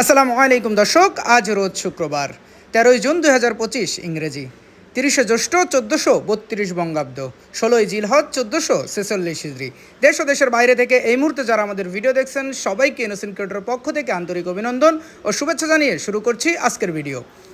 আসসালামু আলাইকুম দর্শক, আজ রোজ শুক্রবার, তেরোই জুন দুই হাজার পঁচিশ ইংরেজি। তিরিশে জ্যৈষ্ঠ চোদ্দোশো বত্রিশ বঙ্গাব্দ, ষোলোই জিলহজ চোদ্দোশো ছেচল্লিশ হিজড়ি দেশ ও দেশের বাইরে থেকে এই মুহূর্তে যারা আমাদের ভিডিও দেখছেন, সবাইকে ইনোসেন্ট ক্রিয়েটরের পক্ষ থেকে আন্তরিক অভিনন্দন ও শুভেচ্ছা জানিয়ে শুরু করছি আজকের ভিডিও।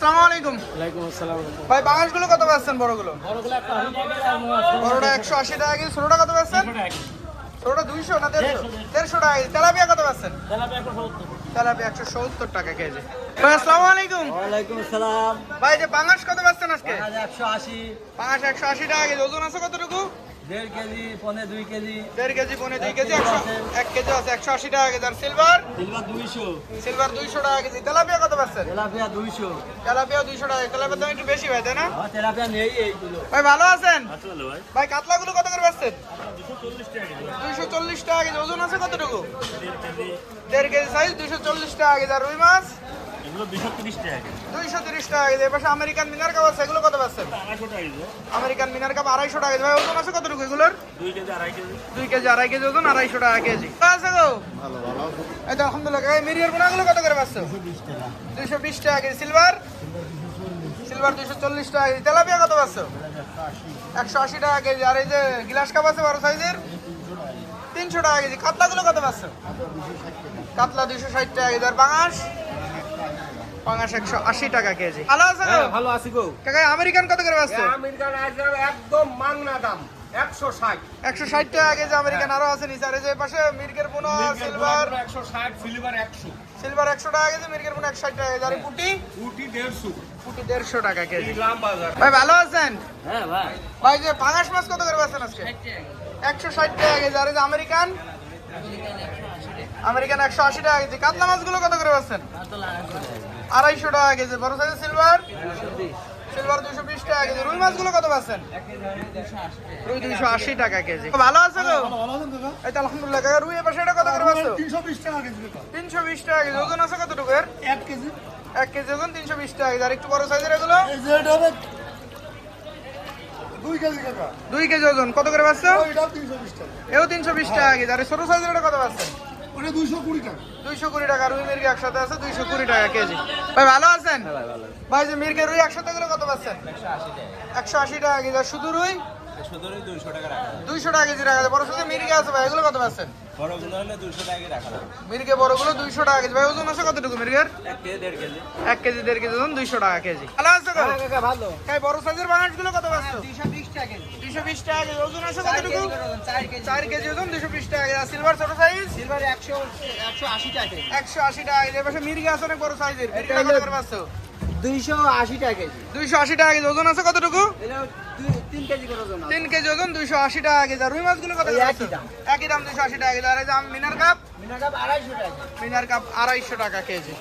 আসসালামু আলাইকুম। ওয়ালাইকুম আসসালাম। ভাই বাংলাগুলো কত পাচ্ছেন বড়গুলো? বড়গুলো একটা আশি টাকা আর মোয়া আছে। বড়টা একশো আশি টাকা কেজি ছোটটা কত পাচ্ছেন ছোট ছোটটা দুইশো না দেড়শো। দেড়শো? টাকা তেলাপিয়া কত পাচ্ছেন তেলাপিয়া একশো সত্তর। তেলাপিয়া একশো সত্তর টাকা কেজি। আসসালামু আলাইকুম। ওয়ালাইকুম আসসালাম। ভাই যে কত পাচ্ছেন আজকে? একশো আশি। একশো আশি টাকা কেজি ওজন আছে কতটুকু? দেড় কেজি পনে দুই কেজি। দেড় কেজি পনে দুই কেজি একশো এক কেজি আছে একশো আশি টাকা কেজি। আর সিলভার? সিলভার দুইশো। সিলভার দুইশো টাকা কেজি। তেলাপিয়া কত পাচ্ছেন তেলাপিয়া দুইশো। তেলাপিয়া দুইশো টাকা তেলাপিয়ার দাম একটু বেশি ভাই তাই না? তেলাপিয়া নেই এইগুলো ভাই ভালো আছেন? ভাই। ভাই কাতলাগুলো কত করে পাচ্ছেন দুইশো চল্লিশ টাকা কেজি। ওজন আছে কতটুকু? দেড় কেজি। সাইজ দুইশো চল্লিশ টাকা কেজি। আর রুই মাছ? দুইশো তিরিশ টাকা কেজি এপাশে আমেরিকান মিনার কাপ আছে এগুলো কত পাচ্ছেন আমেরিকান মিনার কাপ আড়াইশো টাকা ভাই ওজন আছে কতটুকু এগুলোর দুই কেজি আড়াই কেজি দুই কেজি আড়াই কেজি ওজন আড়াইশো টাকা কেজি ভালো আছে গো এই তো আলহামদুলিল্লাহ এই মিরিয়ার গুণাগুলো কত করে পাচ্ছ দুইশো বিশ টাকা কেজি সিলভার সিলভার দুইশো চল্লিশ টাকা কেজি তেলাপিয়া কত পাচ্ছ একশো আশি টাকা কেজি আর এই যে গ্লাস কাপ আছে বড় সাইজের তিনশো টাকা কেজি কাতলাগুলো কত পাচ্ছ কাতলা দুইশো ষাট টাকা কেজি আর বাঙাস বাঙাস একশো আশি টাকা কেজি। ভালো আছে? গো ভালো আছি গো। কাকা আমেরিকান কত করে পাচ্ছ আমেরিকান একদম মাংনা দাম একশো ষাট। একশো ষাট টাকা কেজি আমেরিকান আরও আছে নিচে। আর যে পাশে মির্গের পোনা সিলভার। একশো ষাট সিলভার একশো। সিলভার একশো টাকা কেজি মির্গের পোনা একশো ষাট টাকা কেজি। আর পুটি? দেড়শো। পুটি দেড়শো টাকা কেজি। ভাই ভালো আছেন? হ্যাঁ ভাই। ভাই যে পাঙাশ মাছ কত করে পাচ্ছেন আজকে? একশো ষাট টাকা কেজি। আর যে আমেরিকান? আমেরিকান একশো আশি টাকা কেজি। কাতলা মাছগুলো কত করে পাচ্ছেন আড়াইশো টাকা কেজি। বড় সাইজের সিলভার সিলভার দুশো বিশ টাকা কেজি। রুই মাছগুলো কত পাচ্ছেন রুই দুইশো আশি টাকা কেজি। ভালো আছে গো? এই তো আলহামদুলিল্লাহ। কাকা রুই এপাশে এটা কত করে পাচ্ছ তিনশো বিশ টাকা কেজি তিনশো বিশ টাকা কেজি। ওজন আছে কতটুকু এর? এক কেজি। এক কেজি ওজন তিনশো বিশ টাকা কেজি। আর একটু বড় সাইজের এগুলো? দুই কেজি ওজন। কত করে পাচ্ছ এও তিনশো বিশ টাকা কেজি। আর ছোট সাইজের এটা কত পাচ্ছেন দুইশো কুড়ি টাকা রুই মির্গে একসাথে আছে দুইশো কুড়ি টাকা কেজি। ভাই ভালো আছেন? ভাই যে মির্গে রুই একসাথে গেলে কত পাচ্ছেন একশো আশি টাকা কেজি। শুধু রুই? দুইশো টাকা রাখা দুইশো টাকা কেজি রাখা বড় সাথে মির্গে আছে ভাই এগুলো কত পাচ্ছেন? বড়গুলো হলে দুইশো টাকা রাখা যাবে। মির্গে বড়গুলো দুইশো টাকা কেজি। ভাই ওজন আছে কতটুকু মির্গের? এক কেজি দেড় কেজি। এক কেজি দেড় কেজি ওজন দুইশো টাকা কেজি। ভালো আছে ভালো। ভাই বড় সাইজের বাঙাশগুলো কত পাচ্ছ? দুইশো বিশ টাকা কেজি। দুইশো বিশ টাকা কেজি। ওজন আছে কতটুকু? চার কেজি। চার কেজি ওজন দুইশো বিশ টাকা কেজি। সিলভার ছোট সাইজ সিলভার একশো একশো আশি টাকা কেজি। একশো আশি টাকা কেজি। এবার মির্গে আছে অনেক বড় সাইজের মির্গে কত করে পাচ্ছ? দুইশো আশি টাকা কেজি। দুইশো আশি টাকা কেজি। ওজন আছে কতটুকু? তিন কেজি ওজন দুইশো আশি টাকা কেজি। রুই মাছগুলো কত একই দাম। একই দাম দুইশো আশি টাকা কেজি। আর মিনার কাপ? মিনা কাপ আড়াইশো টাকা। মিনার কাপ আড়াইশো টাকা কেজি।